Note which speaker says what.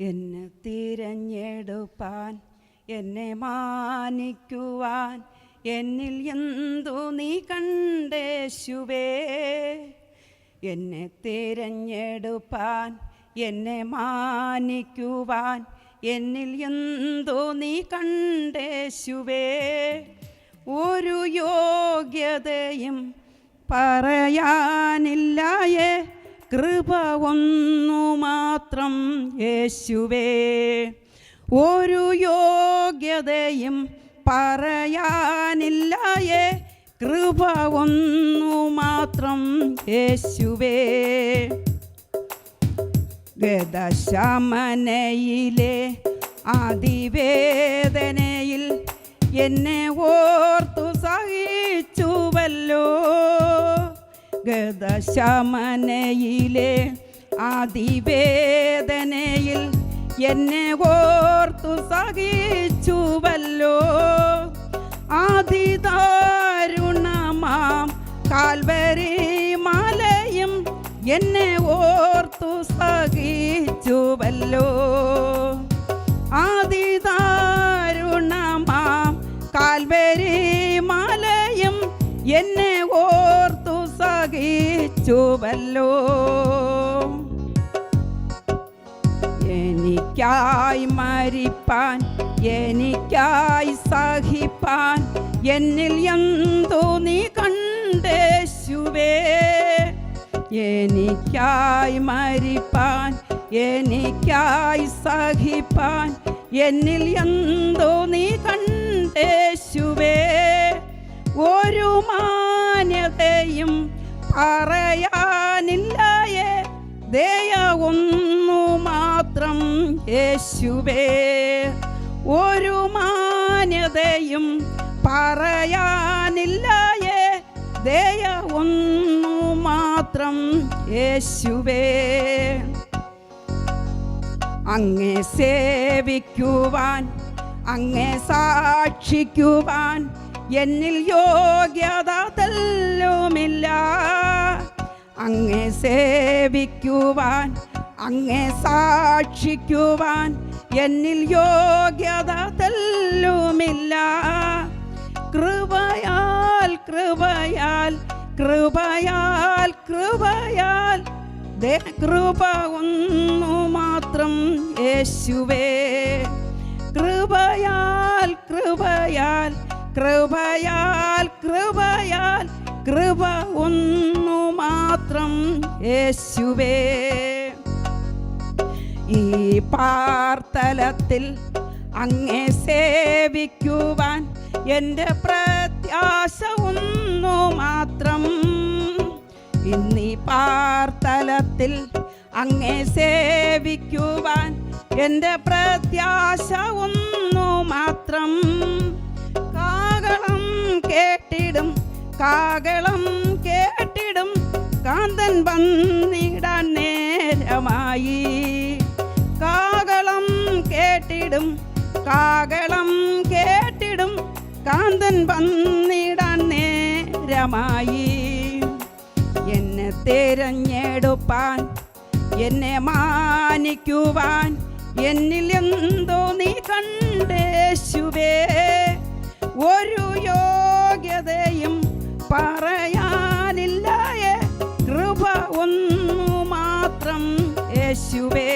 Speaker 1: എന്നെ തിരഞ്ഞെടുപ്പാൻ എന്നെ മാനിക്കുവാൻ എന്നിൽ എന്തു നീ കണ്ടേശുവേ? എന്നെ തിരഞ്ഞെടുപ്പാൻ എന്നെ മാനിക്കുവാൻ എന്നിൽ എന്തു നീ കണ്ടേശുവേ? ഒരു യോഗ്യതയും പറയാനില്ലായേ. കൃപ ഒന്നു മാത്രം യേശുവേ. ഒരു യോഗ്യതയും പറയാനില്ലായേ. കൃപ ഒന്നു മാത്രം യേശുവേ. ഗതശമനയിലെ അതിവേദനയിൽ എന്നെ ഓർത്തു സഹിച്ചുവല്ലോ. ഗതശമനയിലെ ആദിവേദനയിൽ എന്നെ ഓർത്തു സഹിച്ചുവല്ലോ. അതിദാരുണമാം കാൽവരി മലയും എന്നെ ഓർത്തു സഹിച്ചുവല്ലോ. സഹിച്ചുവല്ലോ എനിക്കായി മരിപ്പാൻ എനിക്കായി സഹിപ്പാൻ എന്നിൽ എന്തോ നീ കണ്ടേശുവേ. എനിക്കായി മരിപ്പാൻ എനിക്കായി സഹിപ്പാൻ എന്നിൽ എന്തോ നീ കണ്ടേശുവേ. ഒരു മാന്യതയും പറയാനില്ലായേ മാത്രം യേശുവേ. ഒരു മാന്യതയും പറയാനില്ലായേ. ദയ ഒന്നു മാത്രം യേശുവേ. അങ്ങെ സേവിക്കുവാൻ അങ്ങെ സാക്ഷിക്കുവാൻ എന്നിൽ യോഗ്യത തല്ലുമില്ല. അങ്ങെ സേവിക്കുവാൻ അങ്ങേ സാക്ഷിക്കുവാൻ എന്നിൽ യോഗ്യത തെല്ലുമില്ല. കൃപയാൽ കൃപയാൽ കൃപയാൽ കൃപയാൽ കൃപ ഒന്നു മാത്രം യേശുവേ. കൃപയാൽ കൃപയാൽ കൃപയാൽ കൃപയാൽ കൃപ ഒന്നു മാത്രം യേശുവേ. ഈ പാർത്തലത്തിൽ അങ്ങേ സേവിക്കുവാൻ എന്റെ പ്രത്യാശ ഒന്നു മാത്രം. ഇന്നീ പാർത്തലത്തിൽ അങ്ങേ സേവിക്കുവാൻ എന്റെ പ്രത്യാശ ഒന്നു മാത്രം. കാകളം കേട്ടിടും കാകളം കേട്ടിടും കാന്തൻ വന്നിടാൻ നേരമായി. കേട്ടിടും. കാകളം കേട്ടിടും. കാന്തൻ വന്നിടാൻ നേരമായി. എന്നെ തിരഞ്ഞെടുപ്പാൻ എന്നെ മാനിക്കുവാൻ എന്നിൽ എന്തോ നീ കണ്ടേശുവേ ഒരു യോഗ്യതയും പറയാനില്ലായേ. കൃപ ഒന്നു മാത്രം യേശുവേ.